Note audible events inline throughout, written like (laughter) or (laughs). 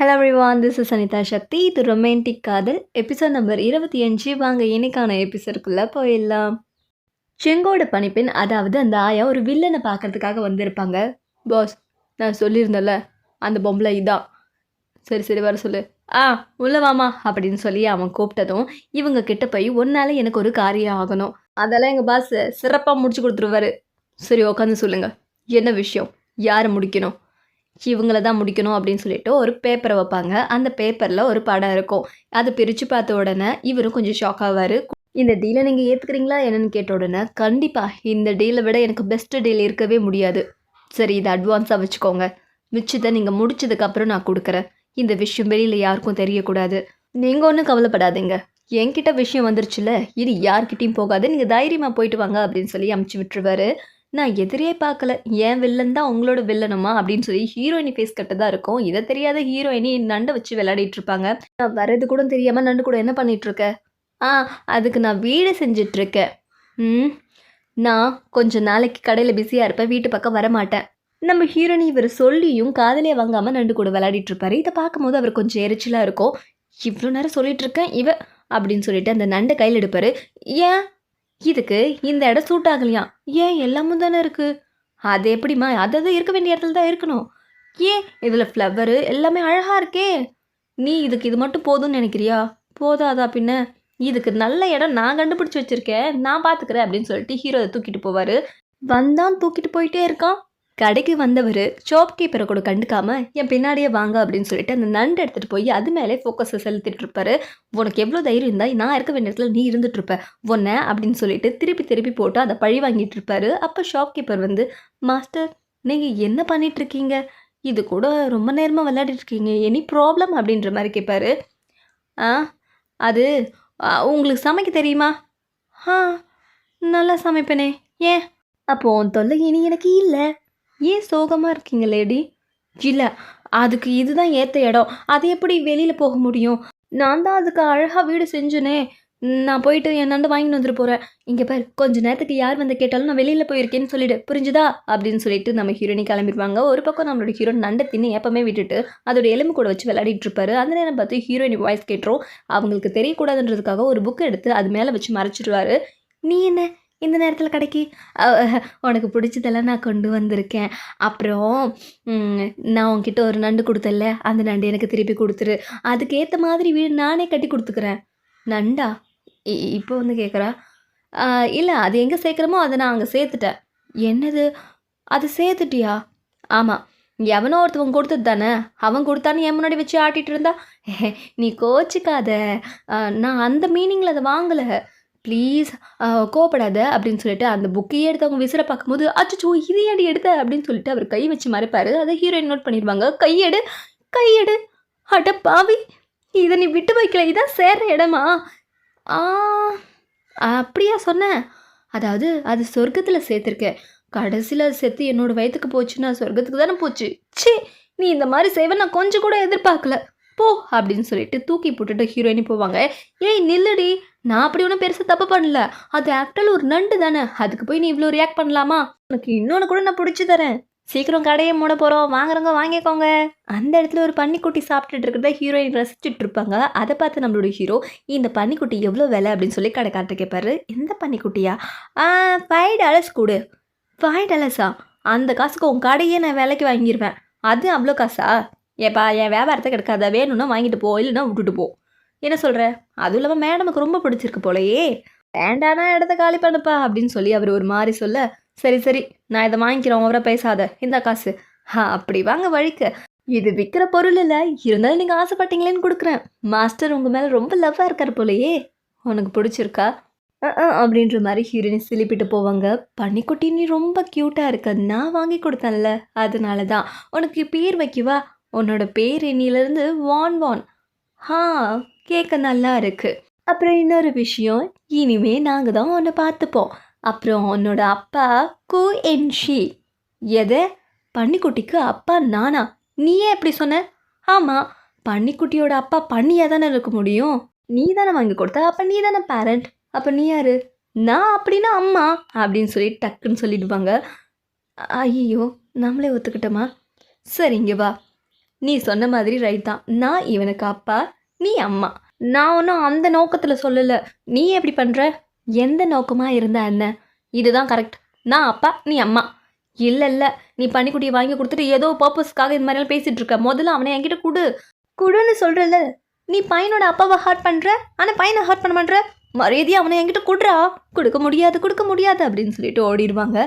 Hello everyone this is Anitha Sakthi இது romantic காதல் episode number இருபத்தி அஞ்சு. வாங்க இன்னைக்கான எபிசோடுக்குள்ளே போயிடலாம். செங்கோடு பணிப்பெண் அதாவது அந்த ஆயா ஒரு வில்லனை பார்க்கறதுக்காக வந்திருப்பாங்க. பாஸ் நான் சொல்லியிருந்தேன்ல அந்த பொம்பளை இதான் சரி சரி வர சொல்லு. ஆ உள்ள வாமா அப்படின்னு சொல்லி அவன் கூப்பிட்டதும் இவங்க கிட்ட போய் ஒன்னால எனக்கு ஒரு காரியம் ஆகணும். அதெல்லாம் எங்கள் பாஸ் சிறப்பாக முடிச்சு கொடுத்துருவாரு. சரி உட்காந்து சொல்லுங்கள் என்ன விஷயம்? யாரை முடிக்கணும்? இவங்கள தான் முடிக்கணும் அப்படின்னு சொல்லிட்டு ஒரு பேப்பரை வைப்பாங்க. அந்த பேப்பரில் ஒரு படம் இருக்கும். அதை பிரித்து பார்த்த உடனே இவரும் கொஞ்சம் ஷாக் ஆவார். இந்த டீலை நீங்கள் ஏற்றுக்கிறீங்களா என்னன்னு கேட்ட உடனே கண்டிப்பாக இந்த டீலை விட எனக்கு பெஸ்ட்டு டீல் இருக்கவே முடியாது. சரி இதை அட்வான்ஸாக வச்சுக்கோங்க. மிச்சத்தை நீங்கள் முடிச்சதுக்கப்புறம் நான் கொடுக்குறேன். இந்த விஷயம் வெளியில் யாருக்கும் தெரியக்கூடாது. நீங்கள் ஒன்றும் கவலைப்படாதீங்க. என்கிட்ட விஷயம் வந்துருச்சுல இது யார்கிட்டையும் போகாது. நீங்கள் தைரியமாக போயிட்டு வாங்க அப்படின்னு சொல்லி அமுச்சு விட்டுருவாரு. நான் எதிரே பார்க்கல. ஏன் வில்லன் தான் உங்களோட வில்லனுமா அப்படின்னு சொல்லி ஹீரோயினி ஃபேஸ் கட்டு தான் இருக்கும். இதை தெரியாத ஹீரோயினி நண்டை வச்சு விளையாடிட்டு இருப்பாங்க? நான் வர்றது கூட தெரியாமல் நண்டு கூட என்ன பண்ணிட்டு இருக்க? ஆ அதுக்கு நான் வீடு செஞ்சிட்ருக்கேன் ம் நான் கொஞ்ச நாளைக்கு கடையில் பிஸியாக இருப்பேன். வீட்டு பக்கம் வர மாட்டேன் நம்ம ஹீரோனி இவர் சொல்லியும் காதலே வாங்காமல் நண்டு கூட விளையாடிட்டு இருப்பாரு. இதை பார்க்கும்போது அவர் கொஞ்சம் எரிச்சலாக இருக்கும். இவ்வளோ நேரம் சொல்லிட்டு இருக்கேன் இவ அப்படின்னு சொல்லிட்டு அந்த நண்டை கையில் எடுப்பாரு. ஏன் இதுக்கு இந்த இடம் சூட் ஆகலையா? ஏன் எல்லாமும் தானே இருக்கு? அது எப்படிம்மா? அது இருக்க வேண்டிய இடத்துல தான் இருக்கணும். ஏன்? இதில் ஃப்ளவரு எல்லாமே அழகாக இருக்கே. நீ இதுக்கு இது மட்டும் போதும்னு நினைக்கிறியா? போதாதா பின்ன? இதுக்கு நல்ல இடம் நான் கண்டுபிடிச்சி வச்சுருக்கேன். நான் பார்த்துக்கிறேன் அப்படின்னு சொல்லிட்டு ஹீரோ தூக்கிட்டு போவார். வந்தான் தூக்கிட்டு போயிட்டே இருக்கான். கடைக்கு வந்தவர் ஷாப் கீப்பரை கூட கண்டுக்காம என் பின்னாடியே வாங்க அப்படின்னு சொல்லிட்டு அந்த நண்டு எடுத்துகிட்டு போய் அது மேலே ஃபோக்கஸை செலுத்திட்டு இருப்பாரு. உனக்கு எவ்வளோ தைரியம் இருந்தால் நான் இருக்க வேண்டிய இடத்துல நீ இருந்துட்டு இருப்ப. உன்னை அப்படின்னு சொல்லிட்டு திருப்பி திருப்பி போட்டு அதை பழி வாங்கிட்டு இருப்பாரு. அப்போ ஷாப் கீப்பர் வந்து மாஸ்டர் நீங்கள் என்ன பண்ணிட்டு இருக்கீங்க? இது கூட ரொம்ப நேரமாக விளையாடிட்டு இருக்கீங்க. எனி ப்ராப்ளம் அப்படின்ற மாதிரி கேட்பாரு ஆ அது உங்களுக்கு சமைக்க தெரியுமா? ஆ நல்லா சமைப்பேனே. ஏன்? அப்போ உன் தொல்லை இனி எனக்கு இல்லை. ஏன் சோகமாக இருக்கீங்க லேடி இல்லை அதுக்கு இதுதான் ஏற்ற இடம். அது எப்படி வெளியில் போக முடியும்? நான் தான் அதுக்கு அழகாக வீடு செஞ்சேனே. நான் போயிட்டு என் வாங்கிட்டு வந்துட்டு போகிறேன் இங்கே பாரு கொஞ்ச நேரத்துக்கு யார் வந்து கேட்டாலும் நான் வெளியில் போயிருக்கேன்னு சொல்லிடு. புரிஞ்சுதா? அப்படின்னு சொல்லிட்டு நம்ம ஹீரோனி கிளம்பிடுவாங்க. ஒரு பக்கம் நம்மளோட ஹீரோ நண்டை தின்னு எப்பவுமே விட்டுட்டு அதோட எலும்பு கூட வச்சு விளையாடிட்டு இருப்பாரு. அந்த நேரம் பார்த்து ஹீரோயினி வாய்ஸ் கேட்டுரும். அவங்களுக்கு தெரியக்கூடாதுன்றதுக்காக ஒரு புக் எடுத்து அது மேலே வச்சு மறைச்சிடுவாரு நீ என்ன? இந்த நேரத்தில் கடைக்கு உனக்கு பிடிச்சதெல்லாம் நான் கொண்டு வந்திருக்கேன். அப்புறம் நான் உன்கிட்ட ஒரு நண்டு கொடுத்தல அந்த நண்டு எனக்கு திருப்பி கொடுத்துரு. அதுக்கேற்ற மாதிரி வீடு நானே கட்டி கொடுத்துக்கிறேன். நண்டா? இ- இப்போ வந்து கேட்குறா இல்லை அது எங்கே சேர்க்குறமோ அதை நான் அங்கே சேர்த்துட்டேன். என்னது? அது சேர்த்துட்டியா? ஆமாம் எவனோ ஒருத்தவன் கொடுத்தது தானே? அவன் கொடுத்தான்னு என் முன்னாடி வச்சு ஆட்டிகிட்டு இருந்தா? (laughs) நீ கோச்சிக்காத. நான் அந்த மீனிங்கில் அதை வாங்கலை. ப்ளீஸ் கோவப்படாத அப்படின்னு சொல்லிட்டு அந்த புக்கையே எடுத்து அவங்க விசிற பார்க்கும்போது அச்சோ இது ஏடி எடுத்த? அப்படின்னு சொல்லிட்டு அவர் கை வச்சு மறைப்பாரு. அதை ஹீரோயின் நோட் பண்ணிடுவாங்க. கையெடு கையெடு. அட பாவி இதை நீ விட்டு வைக்கல. இதான் சேர்ற இடமா? ஆ அப்படியா சொன்னேன் அதாவது அது சொர்க்கத்தில் சேர்த்துருக்கேன் கடைசியில் செத்து என்னோடய வயிற்றுக்கு போச்சுன்னா சொர்க்கத்துக்கு தானே போச்சு. ச்சே நீ இந்த மாதிரி செய்வ நான் கொஞ்சம் கூட எதிர்பார்க்கல. போ அப்படின்னு சொல்லிட்டு தூக்கி போட்டுட்டு ஹீரோயினி போவாங்க. ஏய் நில்லுடி. நான் அப்படி ஒன்றும் பெருசாக தப்பு பண்ணல. அது ஆஃப்டர் ஒரு நண்டு தானே. அதுக்கு போய் நீ இவ்வளோ ரியாக்ட் பண்ணலாமா? உனக்கு இன்னொன்று கூட நான் பிடிச்சி தரேன். சீக்கிரம் கடையை மூட போகிறோம் வாங்குறவங்க வாங்கிக்கோங்க. அந்த இடத்துல ஒரு பன்னிக்குட்டி சாப்பிட்டுட்டு இருக்கிறத ஹீரோயின் ரசிச்சுட்டு இருப்பாங்க. அதை பார்த்து நம்மளோட ஹீரோ இந்த பன்னிக்குட்டி எவ்வளோ விலை? அப்படின்னு சொல்லி கடைக்கார்ட்ட கேட்பாரு எந்த பன்னிக்குட்டியா? ஃபைவ் டாலர்ஸ் கொடு. ஃபைவ் டாலர்ஸா அந்த காசுக்கு உன் கடையே நான் விலைக்கு வாங்கிடுவேன் அது அவ்வளோ காசா? ஏப்பா என் வியாபாரத்தை கிடைக்காத வேணும்னா வாங்கிட்டு போ இல்லைன்னா விட்டுட்டு போ. என்ன சொல்கிற அதுவும் இல்லாமல் மேடமுக்கு ரொம்ப பிடிச்சிருக்கு போலையே. வேண்டானா இடத்த காலி பண்ணுப்பா அப்படின்னு சொல்லி அவர் ஒரு மாதிரி சொல்ல சரி சரி நான் இதை வாங்கிக்கிறோம் அவரை பேசாத இந்த காசு. ஹா அப்படி வாங்க வழிக்க. இது விற்கிற பொருள் இல்லை இருந்தாலும் நீங்கள் ஆசைப்பட்டீங்களேன்னு கொடுக்குறேன். மாஸ்டர் உங்கள் மேலே ரொம்ப லவ்வாக இருக்கார் போலையே. உனக்கு பிடிச்சிருக்கா? அப்படின்ற மாதிரி ஹீரோயினி சிலிப்பிட்டு போவாங்க. பன்னிக்குட்டி நீ ரொம்ப க்யூட்டாக இருக்க. நான் வாங்கி கொடுத்தேன்ல அதனால தான் உனக்கு பேர் வைக்கவா? உன்னோட பேர் இன்னிலேருந்து வான் வான். ஹா கேட்க நல்லா இருக்கு. அப்புறம் இன்னொரு விஷயம் இனிமே நாங்கள் தான் உன்னை பார்த்துப்போம். அப்புறம் உன்னோட அப்பா கு என்ஷி எதை? பன்னிக்குட்டிக்கு அப்பா நானா? நீயே எப்படி சொன்ன? ஆமாம் பன்னிக்குட்டியோட அப்பா பண்ணியாக தானே இருக்க முடியும்? நீ தானே வாங்கி கொடுத்த அப்போ நீ தானே பேரண்ட் அப்போ நீ யாரு? நான் அப்படின்னா அம்மா அப்படின்னு சொல்லி டக்குன்னு சொல்லிடுவாங்க. ஐயோ நம்மளே ஒத்துக்கிட்டோமா? சரிங்க வா. நீ சொன்ன மாதிரி ரைட் தான். நான் இவனுக்கு அப்பா நீ அம்மா. நான் ஒன்றும் அந்த நோக்கத்தில் சொல்லலை. நீ எப்படி பண்ணுற எந்த நோக்கமாக இருந்தா என்ன? இதுதான் கரெக்ட் நான் அப்பா நீ அம்மா. இல்லை இல்லை. நீ பன்னிக்குட்டியை வாங்கி கொடுத்துட்டு ஏதோ பர்பஸ்க்காக இது மாதிரிலாம் பேசிகிட்டு இருக்க. முதல்ல அவனை என்கிட்ட கொடு. கொடுன்னு சொல்கிறல்ல நீ பையனோட அப்பாவை ஹர்ட் பண்ணுற ஆனால் பையனை ஹர்ட் பண்ண பண்ணுற மரியாதை அவனை என்கிட்ட கொடுறா? கொடுக்க முடியாது கொடுக்க முடியாது அப்படின்னு சொல்லிட்டு ஓடிடுவாங்க.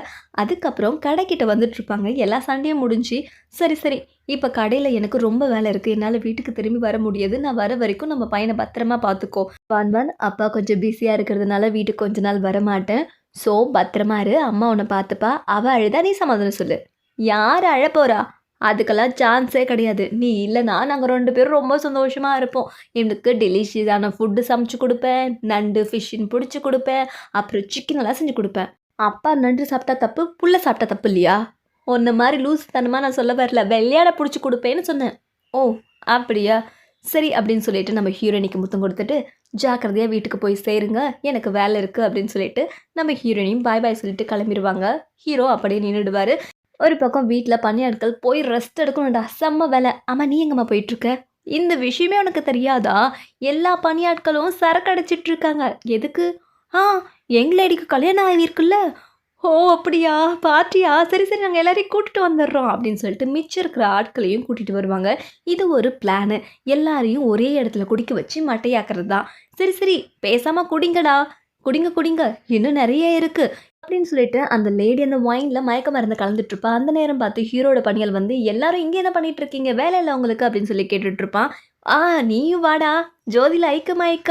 அதுக்கப்புறம் கடைக்கிட்ட வந்துட்டுருப்பாங்க. எல்லா சண்டையும் முடிஞ்சு சரி சரி இப்போ கடையில் எனக்கு ரொம்ப வேலை இருக்குது என்னால் வீட்டுக்கு திரும்பி வர முடியாது. நான் வர வரைக்கும் நம்ம பையனை பத்திரமா பார்த்துக்கோ. வான் அப்பா கொஞ்சம் பிஸியாக இருக்கிறதுனால வீட்டுக்கு கொஞ்ச நாள் வர மாட்டேன் ஸோ பத்திரமா இரு. அம்மா உன்னை பார்த்துப்பா. அவள் அழுதா நீ சமாதானம் சொல்லு. யார் அழப்போறா? அதுக்கெல்லாம் சான்ஸே கிடையாது. நீ இல்லைனா நாங்கள் ரெண்டு பேரும் ரொம்ப சந்தோஷமாக இருப்போம். எனக்கு டெலிஷியஸான ஃபுட்டு சமைச்சு கொடுப்பேன். நண்டு ஃபிஷ்ஷின் பிடிச்சி கொடுப்பேன். அப்புறம் சிக்கன் எல்லாம் செஞ்சு கொடுப்பேன். அப்பா நண்டு சாப்பிட்டா தப்பு புள்ள சாப்பிட்டா தப்பு இல்லையா? உன்ன மாதிரி லூஸ் தனமாக நான் சொல்ல வரல. விளையாட பிடிச்சி கொடுப்பேன்னு சொன்னேன். ஓ அப்படியா? சரி அப்படின்னு சொல்லிட்டு நம்ம ஹீரோயினிக்கு முத்தம் கொடுத்துட்டு ஜாக்கிரதையாக வீட்டுக்கு போய் சேருங்க. எனக்கு வேலை இருக்குது அப்படின்னு சொல்லிட்டு நம்ம ஹீரோயினையும் பாய் பாய் சொல்லிட்டு கிளம்பிடுவாங்க. ஹீரோ அப்படியே நின்றுடுவார். ஒரு பக்கம் வீட்டில் பணியாட்கள் போய் ரெஸ்ட் எடுக்கணும்டா. செம்ம வேலை. ஆமாம் நீ எங்கம்மா போயிட்டுருக்க? இந்த விஷயமே உனக்கு தெரியாதா? எல்லா பணியாட்களும் சரக்கு அடிச்சிட்டு இருக்காங்க. எதுக்கு? ஆ எங் லேடிக்கு கல்யாணம் ஆகிருக்குல்ல ஓ அப்படியா? பார்ட்டியா சரி சரி நாங்கள் எல்லாரையும் கூட்டிகிட்டு வந்துடுறோம் அப்படின்னு சொல்லிட்டு மிச்சம் இருக்கிற ஆட்களையும் கூட்டிகிட்டு வருவாங்க. இது ஒரு பிளானு எல்லாரையும் ஒரே இடத்துல குடிக்க வச்சு மட்டையாக்குறது தான் சரி சரி பேசாமல் குடிங்கடா. குடிங்க குடிங்க. இன்னும் நிறைய இருக்குது அப்படின்னு சொல்லிட்டு அந்த லேடி அந்த ஒயினில் மயக்க மருந்து கலந்துட்டு இருப்பான் அந்த நேரம் பார்த்து ஹீரோட பணியால் வந்து எல்லாரும் இங்கே என்ன பண்ணிட்டு இருக்கீங்க? வேலை இல்லை உங்களுக்கு? அப்படின்னு சொல்லி கேட்டுட்டு இருப்பான் ஆ நீயும் வாடா. ஜோதியில் ஐக்க மயக்க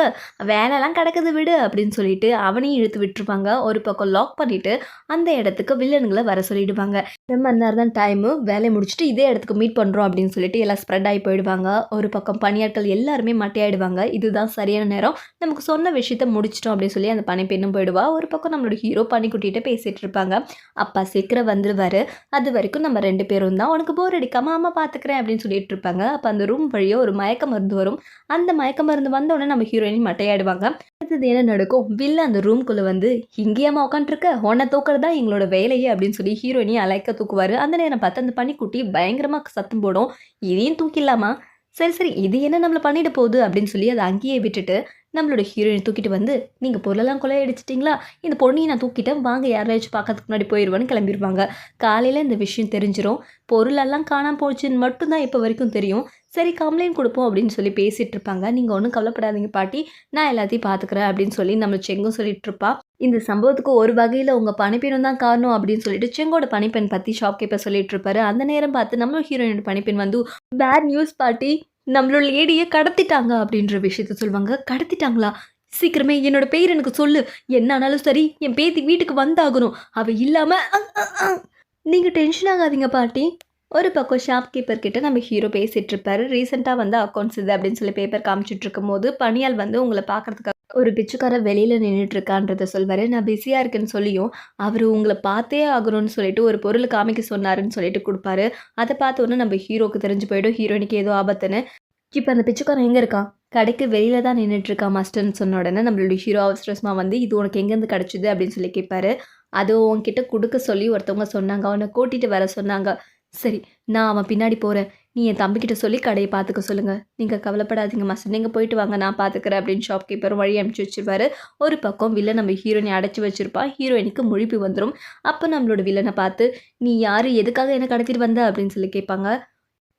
வேலைலாம் கிடக்குது விடு அப்படின்னு சொல்லிட்டு அவனையும் இழுத்து விட்டுருப்பாங்க. ஒரு பக்கம் லாக் பண்ணிட்டு அந்த இடத்துக்கு வில்லனுங்களை வர சொல்லிடுவாங்க. ரெண்டு நேரம் தான் டைமு வேலையை முடிச்சுட்டு இதே இடத்துக்கு மீட் பண்ணுறோம் அப்படின்னு சொல்லிட்டு எல்லாம் ஸ்ப்ரெட் ஆகி போயிடுவாங்க. ஒரு பக்கம் பணியாட்கள் எல்லாருமே மட்டையாயிடுவாங்க. இதுதான் சரியான நேரம். நமக்கு சொன்ன விஷயத்த முடிச்சிட்டோம் அப்படின்னு சொல்லி அந்த பனி பெண்ணும் போயிடுவா. ஒரு பக்கம் நம்மளோட ஹீரோ பனிக்குட்டிகிட்ட பேசிகிட்டு இருப்பாங்க. அப்பா சீக்கிரம் வந்துடுவார் அது வரைக்கும் நம்ம ரெண்டு பேரும் தான். உனக்கு போர் அடிக்காமல் அம்மா பார்த்துக்கிறேன் அப்படின்னு சொல்லிட்டு இருப்பாங்க. அப்போ அந்த ரூம் வழியாக ஒரு மயக்க மருந்து வரும். அந்த மயக்க மருந்து வந்த உடனே நம்ம ஹீரோயின் மட்டையாடுவாங்க அடுத்தது என்ன நடக்கும்? வில்ல அந்த ரூம்குள்ளே வந்து இங்கேயாமா உட்காந்துருக்க உன்னை தூக்குறது தான் எங்களோட வேலையே? அப்படின்னு சொல்லி ஹீரோயினி அலைக்க தூக்குவார். அந்த நேரம் பார்த்து அந்த பனிக்குட்டி பயங்கரமாக சத்தம் போடும். இதையும் தூக்கிடலாமா? சரி சரி இது என்ன நம்மளை பண்ணிட போகுது? அப்படின்னு சொல்லி அதை அங்கேயே விட்டுட்டு நம்மளோட ஹீரோயின் தூக்கிட்டு வந்து நீங்கள் பொருளெல்லாம் கொள்ளையடிச்சிட்டிங்களா? இந்த பொண்ணையும் நான் தூக்கிட்டேன். வாங்க யாராச்சும் பார்க்கறதுக்கு முன்னாடி போயிடுவான்னு கிளம்பிடுவாங்க காலையில் இந்த விஷயம் தெரிஞ்சிடும் பொருளெல்லாம் காணாமல் போச்சுன்னு மட்டும்தான் இப்போ வரைக்கும் தெரியும். சரி கம்ப்ளைண்ட் கொடுப்போம் அப்படின்னு சொல்லி பேசிகிட்டு இருப்பாங்க. நீங்கள் ஒன்றும் கவலைப்படாதீங்க பாட்டி. நான் எல்லாத்தையும் பார்த்துக்கிறேன் அப்படின்னு சொல்லி நம்ம செங்கும் சொல்லிட்டு இருப்பா. இந்த சம்பவத்துக்கு ஒரு வகையில் உங்கள் பணிப்பெண்ணும் தான் காரணம் அப்படின்னு சொல்லிட்டு செங்கோட பணிப்பெண் பற்றி ஷாப் கீப்பர் சொல்லிட்டு இருப்பாரு. அந்த நேரம் பார்த்து நம்ம ஹீரோயினோட பணிப்பெண் வந்து பேட் நியூஸ் பாட்டி. நம்மளோட லேடியை கடத்திட்டாங்க அப்படின்ற விஷயத்த சொல்லுவாங்க. கடத்திட்டாங்களா? சீக்கிரமே என்னோட பேர் எனக்கு சொல்லு. என்ன ஆனாலும் சரி என் பேத்தி வீட்டுக்கு வந்தாகணும். அவ இல்லாமல் நீங்கள் டென்ஷன் ஆகாதீங்க பாட்டி. ஒரு பக்கம் ஷாப் கீப்பர் கிட்ட நம்ம ஹீரோ பேசிகிட்டு இருப்பாரு. ரீசெண்டாக வந்து அக்கௌண்ட்ஸ் இது அப்படின்னு சொல்லி பேப்பர் காமிச்சிட்டு இருக்கும் போது பணியால் வந்து உங்களை பார்க்கறதுக்காக ஒரு பிச்சுக்கார வெளியில் நின்றுட்டு இருக்கான்றத சொல்வாரு. நான் பிஸியாக இருக்கேன்னு சொல்லியும் அவர் உங்களை பார்த்தே ஆகணும்னு சொல்லிட்டு ஒரு பொருள் காமிக்க சொன்னாருன்னு சொல்லிட்டு கொடுப்பாரு. அதை பார்த்த உடனே நம்ம ஹீரோக்கு தெரிஞ்சு போயிடும். ஹீரோயினுக்கு ஏதோ ஆபத்துன்னு. இப்போ அந்த பிச்சுக்காரன் எங்கே இருக்கான்? கடைக்கு வெளியில தான் நின்றுட்டு இருக்கான் மாஸ்டர்னு சொன்ன உடனே நம்மளுடைய ஹீரோ அவசரமாக வந்து இது உனக்கு எங்கேருந்து கிடச்சிது? அப்படின்னு சொல்லி கேட்பாரு. அது உன்கிட்ட கொடுக்க சொல்லி ஒருத்தவங்க சொன்னாங்க. அவனை கூட்டிகிட்டு வர சொன்னாங்க. சரி நான் அவன் பின்னாடி போகிறேன் நீ என் தம்பிக்கிட்ட சொல்லி கடையை பார்த்துக்க சொல்லுங்கள் நீங்கள் கவலைப்படாதீங்க மாஸ்டர் நீங்கள் போயிட்டு வாங்க நான் பார்த்துக்கிறேன் அப்படின்னு ஷாப்கீப்பர் வழி அனுப்பிச்சி வச்சிருவாரு. ஒரு பக்கம் வில்ல நம்ம ஹீரோயினை அடைச்சி வச்சுருப்பான் ஹீரோயினுக்கு முழிப்பு வந்துடும் அப்போ நம்மளோட வில்லனை பார்த்து நீ யார்? எதுக்காக என்ன கடத்திட்டு வந்த? அப்படின்னு சொல்லி கேட்பாங்க.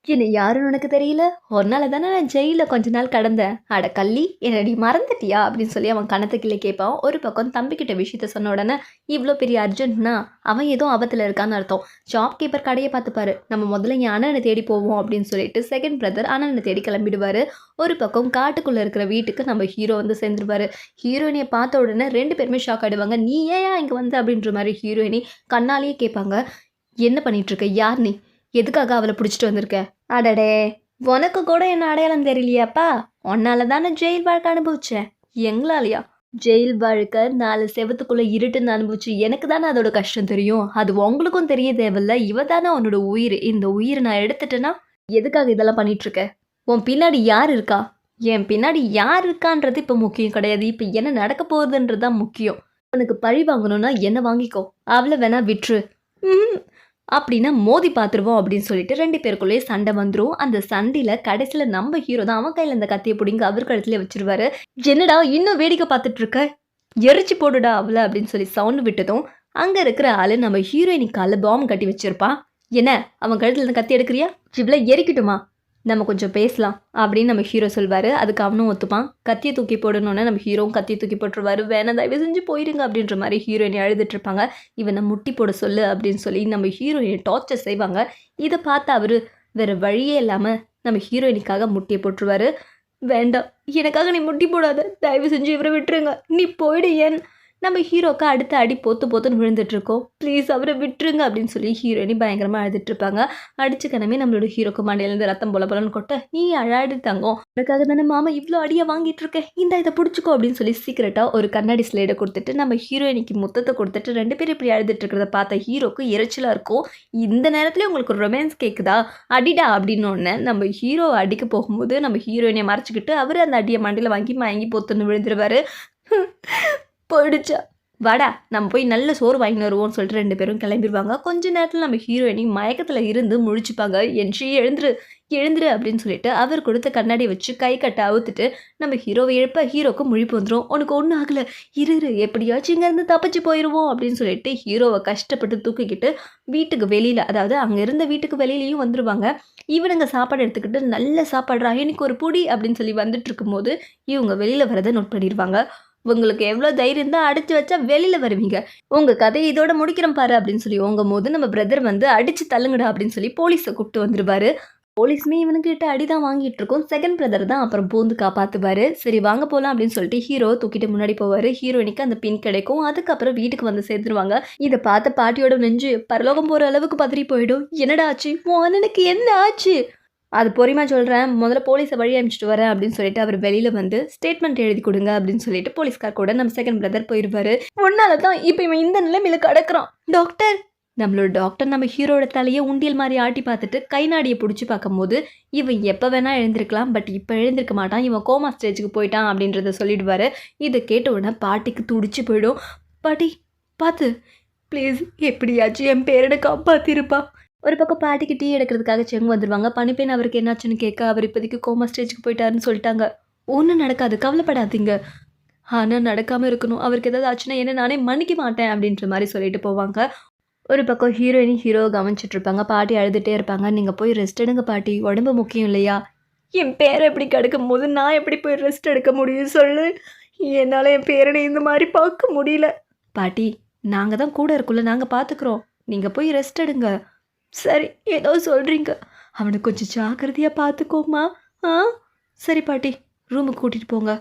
என்னை யாருன்னு உனக்கு தெரியல? ஒரு நாள் தானே நான் ஜெயிலில் கொஞ்ச நாள் கடந்தேன். அட கள்ளி என்னடி மறந்துட்டியா? அப்படின்னு சொல்லி அவன் கணத்துக்குள்ளே கேட்பான். ஒரு பக்கம் தம்பிக்கிட்ட விஷயத்த சொன்ன உடனே இவ்வளோ பெரிய அர்ஜென்ட்னா அவன் ஏதோ ஆபத்தில் இருக்கான்னு அர்த்தம். ஷாப் கீப்பர் கடையை பார்த்துப்பாரு நம்ம முதல்ல என் அண்ணனை தேடி போவோம் அப்படின்னு சொல்லிட்டு செகண்ட் பிரதர் அண்ணனை தேடி கிளம்பிடுவாரு. ஒரு பக்கம் காட்டுக்குள்ளே இருக்கிற வீட்டுக்கு நம்ம ஹீரோ வந்து சேர்ந்துருவார். ஹீரோயினியை பார்த்த உடனே ரெண்டு பேருமே ஷாக் ஆகிடுவாங்க நீ ஏன் இங்கே வந்து? அப்படின்ற மாதிரி ஹீரோயினி கண்ணாலேயே கேட்பாங்க. என்ன பண்ணிகிட்ருக்க யார் நீ? எதுக்காக அவளை பிடிச்சிட்டு வந்திருக்க? அடடே உனக்கு கூட என்ன அடையாளம் தெரியலையாப்பா? உன்னால தானே ஜெயில் வாழ்க்கை அனுபவிச்சேன் எங்களாலையா? ஜெயில் வாழ்க்கை நாலு செவத்துக்குள்ள இருட்டுன்னு அனுபவிச்சு எனக்கு தானே அதோட கஷ்டம் தெரியும்? அது உங்களுக்கும் தெரிய தேவையில்ல. இவ தானே உன்னோட உயிர். இந்த உயிரை நான் எடுத்துட்டேன்னா எதுக்காக இதெல்லாம் பண்ணிட்டு இருக்க? உன் பின்னாடி யார் இருக்கா? என் பின்னாடி யார் இருக்கான்றது இப்போ முக்கியம் கிடையாது. இப்போ என்ன நடக்க போகுதுன்றது தான் முக்கியம். உனக்கு பழி வாங்கணும்னா என்ன வாங்கிக்கோ. அவளை வேணா விட்டுரு. ம் அப்படின்னா மோதி பார்த்துருவோம் அப்படின்னு சொல்லிட்டு ரெண்டு பேருக்குள்ளேயே சண்டை வந்துடும் அந்த சண்டையில் கடைசியில் நம்ம ஹீரோ தான் அவன் கையில் இந்த கத்தியை பிடிங்க அவர் கழுத்துல வச்சிருவாரு. என்னடா இன்னும் வேடிக்கை பார்த்துட்டு இருக்க எரிச்சு போடுடா அவளை அப்படின்னு சொல்லி சவுண்டு விட்டதும் அங்கே இருக்கிற ஆளு நம்ம ஹீரோயினி காலில் பாம்பு கட்டி வச்சிருப்பான் என்ன அவன் கழுத்துல இருந்து கத்தி எடுக்கிறியா? இவ்வளோ எரிக்கட்டுமா? நம்ம கொஞ்சம் பேசலாம் அப்படின்னு நம்ம ஹீரோ சொல்வார். அதுக்கு அவனும் ஒத்துப்பான். கத்தியை தூக்கி போடணுன்னு நம்ம ஹீரோவும் கத்தியை தூக்கி போட்டுருவாரு. வேணா தயவு செஞ்சு போயிருங்க அப்படின்ற மாதிரி ஹீரோயினை அழுதுட்டு இருப்பாங்க. இவனை முட்டி போட சொல்லு அப்படின்னு சொல்லி நம்ம ஹீரோயினை டார்ச்சர் செய்வாங்க. இதை பார்த்து அவர் வேறு வழியே இல்லாமல் நம்ம ஹீரோயினிக்காக முட்டியை போட்டுருவாரு. வேண்டாம். எனக்காக நீ முட்டி போடாத. தயவு செஞ்சு இவரை விட்டுருங்க. நீ போயிடு ஏன்? நம்ம ஹீரோக்கு அடுத்த அடி போத்து போத்துன்னு விழுந்துட்டு இருக்கோம் ப்ளீஸ் அவரை விட்டுருங்க அப்படின்னு சொல்லி ஹீரோயினி பயங்கரமாக அழுதுட்டு இருப்பாங்க அடிச்ச நம்மளோட ஹீரோக்கு மண்டையிலேருந்து ரத்தம் போல போலன்னு கொட்ட நீ அழாடி தங்கும். அதுக்காக தானே மாமா இவ்வளோ அடியை வாங்கிட்டு இருக்கேன் இந்த இதை பிடிச்சிக்கோ அப்படின்னு சொல்லி சீக்கிரட்டாக ஒரு கண்ணாடி ஸ்லைடை கொடுத்துட்டு நம்ம ஹீரோயினிக்கு முத்தத்தை கொடுத்துட்டு ரெண்டு பேரும் இப்படி அழுதுட்டு இருக்கிறத பார்த்த ஹீரோக்கு எரிச்சலாக இருக்கும். இந்த நேரத்துலேயே உங்களுக்கு ரொமான்ஸ் கேட்குதா அடிடா அப்படின்னு ஒன்று நம்ம ஹீரோ அடிக்க போகும்போது நம்ம ஹீரோயினை மறைச்சிக்கிட்டு அவர் அந்த அடியை மண்டையில் வாங்கி மயங்கி போத்துன்னு விழுந்துருவாரு. போயிடுச்சா. வாடா நம்ம போய் நல்ல சோறு வாங்கின்னு வருவோம்னு சொல்லிட்டு ரெண்டு பேரும் கிளம்பிடுவாங்க. கொஞ்ச நேரத்தில் நம்ம ஹீரோயினி மயக்கத்தில் இருந்து முழிச்சுப்பாங்க. என்ட்ரி எழுந்துரு எழுந்துரு அப்படின்னு சொல்லிட்டு அவர் கொடுத்த கண்ணாடி வச்சு கை கட்ட அவுத்துட்டு நம்ம ஹீரோவை எழுப்ப ஹீரோக்கு முழிப்பு வந்துடும் உனக்கு ஒன்றும் ஆகலை. இரு இரு. எப்படியாச்சும் இங்கேருந்து தப்பிச்சு போயிடுவோம் அப்படின்னு சொல்லிட்டு ஹீரோவை கஷ்டப்பட்டு தூக்கிக்கிட்டு வீட்டுக்கு வெளியில் அதாவது அங்கே இருந்த வீட்டுக்கு வெளியிலையும் வந்துடுவாங்க இவனுங்க சாப்பாடு எடுத்துக்கிட்டு நல்ல சாப்பாடுறா எனக்கு ஒரு புடி அப்படின்னு சொல்லி வந்துட்டு இருக்கும்போது இவங்க வெளியில் வரதை நோட் பண்ணிடுவாங்க. உங்களுக்கு எவ்வளோ தைரியம் தான் அடிச்சு வச்சா வெளியில் வருவீங்க. உங்கள் கதையை இதோட முடிக்கிறோம் பாரு அப்படின்னு சொல்லி உங்கும் போது நம்ம பிரதர் வந்து அடிச்சு தள்ளுங்கடா அப்படின்னு சொல்லி போலீஸை கூப்பிட்டு வந்துருவாரு. போலீஸுமே இவனுக்கிட்ட அடி தான் வாங்கிட்டு இருக்கோம். செகண்ட் பிரதர் தான் அப்புறம் பூந்து காப்பாற்றுவார் சரி வாங்க போகலாம் அப்படின்னு சொல்லிட்டு ஹீரோ தூக்கிட்டு முன்னாடி போவார். ஹீரோயினுக்கு அந்த பின் கிடைக்கும். அதுக்கப்புறம் வீட்டுக்கு வந்து சேர்ந்துருவாங்க. இதை பார்த்த பாட்டியோட நெஞ்சு பரலோகம் போகிற அளவுக்கு பதறி போயிடும். என்னடா ஆச்சு? உன் அண்ணனுக்கு என்ன ஆச்சு? அது பொறுமையாக சொல்கிறேன் முதல்ல போலீஸை வழி அனுப்பிச்சிட்டு வரேன் அப்படின்னு சொல்லிட்டு அவர் வெளியில் வந்து ஸ்டேட்மெண்ட் எழுதி கொடுங்க அப்படின்னு சொல்லிட்டு போலீஸ்கார் கூட நம்ம செகண்ட் பிரதர் போயிடுவாரு உன்னால தான் இப்போ இவன் இந்த நிலைமையில் கிடக்குறான். டாக்டர் நம்மளோட டாக்டர் நம்ம ஹீரோட தலையை உண்டியல் மாதிரி ஆட்டி பார்த்துட்டு கை நாடியை பிடிச்சி பார்க்கும்போது இவன் எப்போ வேணால் எழுந்திருக்கலாம் பட் இப்போ எழுந்திருக்க மாட்டான் இவன் கோமா ஸ்டேஜுக்கு போயிட்டான் அப்படின்றத சொல்லிடுவார். இதை கேட்ட உடனே பாட்டிக்கு துடிச்சு போயிடும். பாட்டி பார்த்து ப்ளீஸ் எப்படியாச்சும் என் பேரனை காப்பாற்றிருப்பா ஒரு பக்கம் பாட்டிக்கு டீ எடுக்கிறதுக்காக செங்கு வந்துடுவாங்க பனிப்பெண் அவருக்கு என்னாச்சுன்னு கேட்க அவர் இப்போதைக்கு கோமா ஸ்டேஜுக்கு போயிட்டாருன்னு சொல்லிட்டாங்க. ஒன்றும் நடக்காது. கவலைப்படாதீங்க. ஆனால் நடக்காமல் இருக்கணும். அவருக்கு ஏதாவது ஆச்சுன்னா என்ன நானே மன்னிக்க மாட்டேன் அப்படின்ற மாதிரி சொல்லிட்டு போவாங்க. ஒரு பக்கம் ஹீரோயினி ஹீரோ கவனிச்சிட்ருப்பாங்க பாட்டி அழுதுகிட்டே இருப்பாங்க. நீங்கள் போய் ரெஸ்ட் எடுங்க பாட்டி. உடம்பு முக்கியம் இல்லையா? என் பேரை எப்படி கெடுக்கும் போது நான் எப்படி போய் ரெஸ்ட் எடுக்க முடியும் சொல்லு? என்னால் என் பேரனை இந்த மாதிரி பார்க்க முடியல. பாட்டி நாங்கள் தான் கூட இருக்குள்ள நாங்கள் பார்த்துக்குறோம் நீங்கள் போய் ரெஸ்ட் எடுங்க. சரி ஏதோ சொல்கிறீங்க அவனை கொஞ்சம் ஜாக்கிரதையாக பார்த்துக்கோமா ஆ? சரி பாட்டி ரூமுக்கு கூட்டிகிட்டு போங்க.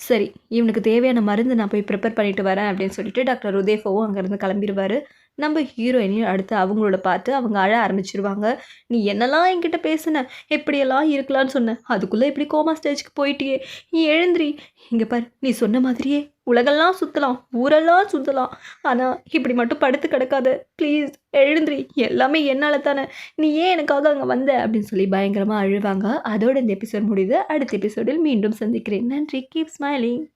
சரி இவனுக்கு தேவையான மருந்து நான் போய் ப்ரிப்பேர் பண்ணிட்டு வரேன் அப்படின்னு சொல்லிட்டு டாக்டர் உதயஃபோவும் அங்கேருந்து கிளம்பிடுவார். நம்ம ஹீரோயினையும் அடுத்து அவங்களோட பார்த்து அவங்க அழ ஆரம்பிச்சிருவாங்க. நீ என்னெல்லாம் என்கிட்ட பேசின? எப்படியெல்லாம் இருக்கலாம்னு சொன்ன? அதுக்குள்ளே இப்படி கோமா ஸ்டேஜ்க்கு போயிட்டியே. நீ எழுந்திரி. இங்கே பார் நீ சொன்ன மாதிரியே உலகெல்லாம் சுற்றலாம் ஊரெல்லாம் சுற்றலாம் ஆனால் இப்படி மட்டும் படுத்து கிடக்காத. ப்ளீஸ் எழுந்திரி. எல்லாமே என்னால் தானே. நீ ஏன் எனக்காக அங்கே வந்த? அப்படின்னு சொல்லி பயங்கரமாக அழுவாங்க. அதோட இந்த எபிசோட் முடியுது. அடுத்த எபிசோடில் மீண்டும் சந்திக்கிறேன். நன்றி. Keep smiling